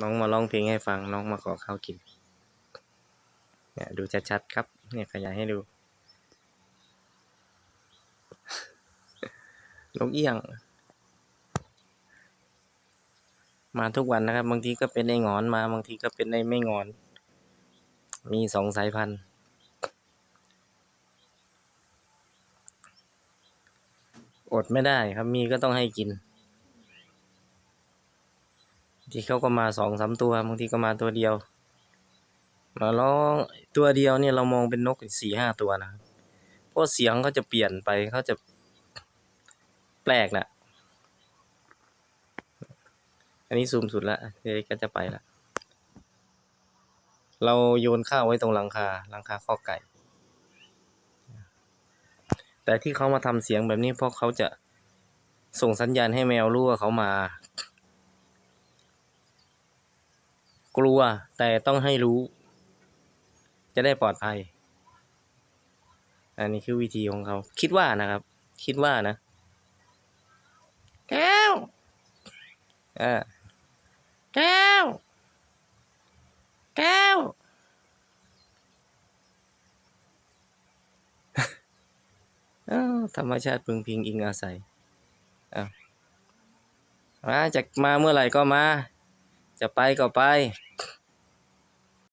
น้องมาร้องเพลงให้ฟัง น้องมาขอข้าวกิน เนี่ยดูชัดๆครับ เนี่ยขยายให้ดู นกเอี้ยง มาทุกวันนะครับ บางทีก็เป็นไอ้งอนมา บางทีก็เป็นไอ้ไม่งอน มีสองสายพันธุ์อดไม่ได้ครับมีก็ต้องให้กิน ที่เขาก็มาสองสามตัวบางทีก็มาตัวเดียวมาร้องตัวเดียวเนี่ยเรามองเป็นนกสี่ห้าตัวนะครับเพราะเสียงเขาจะเปลี่ยนไปเขาจะแปลกนะอันนี้ซูมสุดละเดี๋ยวก็จะไปละเราโยนข้าวไว้ตรงหลังคาหลังคาข้อไก่ แต่ที่เขามาทำเสียงแบบนี้เพราะเขาจะส่งสัญญาณให้แมวรู้ว่าเขามา กลัวแต่ต้องให้รู้ จะได้ปลอดภัย อันนี้คือวิธีของเขา คิดว่านะครับ คิดว่านะแก้วอ่าแก้วแก้วธรรมชาติพึงพิงอิงอาศัยอ้าวมาจะมาเมื่อไหร่ก็มา จะไปก็ไป